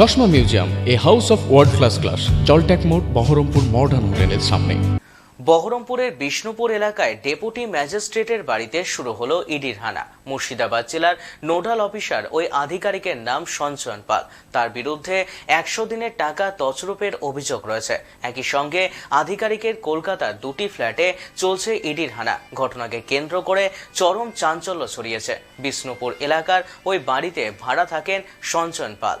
চশমা museum, a house of world class class জলট্যাক মোড়, Baharampur modern হোটেলের সামনে। বহরমপুরের বিষ্ণুপুর এলাকায় ডেপুটি ম্যাজিস্ট্রেটের বাড়িতে শুরু হলো ইডির হানা। মুর্শিদাবাদ জেলার নোডাল অফিসার ওই আধিকারিকের নাম সঞ্চয়ন পাল। তার বিরুদ্ধে একশো দিনের টাকা তছরূপের অভিযোগ রয়েছে। একই সঙ্গে আধিকারিকের কলকাতার দুটি ফ্ল্যাটে চলছে ইডির হানা। ঘটনাকে কেন্দ্র করে চরম চাঞ্চল্য ছড়িয়েছে। বিষ্ণুপুর এলাকার ওই বাড়িতে ভাড়া থাকেন সঞ্চয়ন পাল।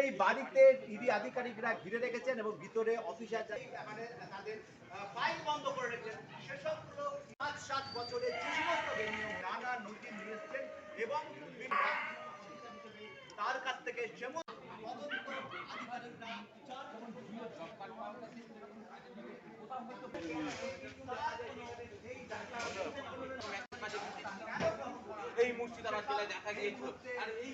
এই বাড়িতে ইডি আধিকারিকরা ঘিরে রেখেছেন এবং ভিতরে অফিসার মানে তাদের ফাইল বন্ধ করে রেখেছেন। সেসবগুলো পাঁচ সাত বছরের যে সমস্ত নানা নোটিশ নিয়ে এবং তার কাছ থেকে তদন্ত আধিকারিকরা মুর্শিদাবাদ জেলায় দেখা গিয়েছিল আর এই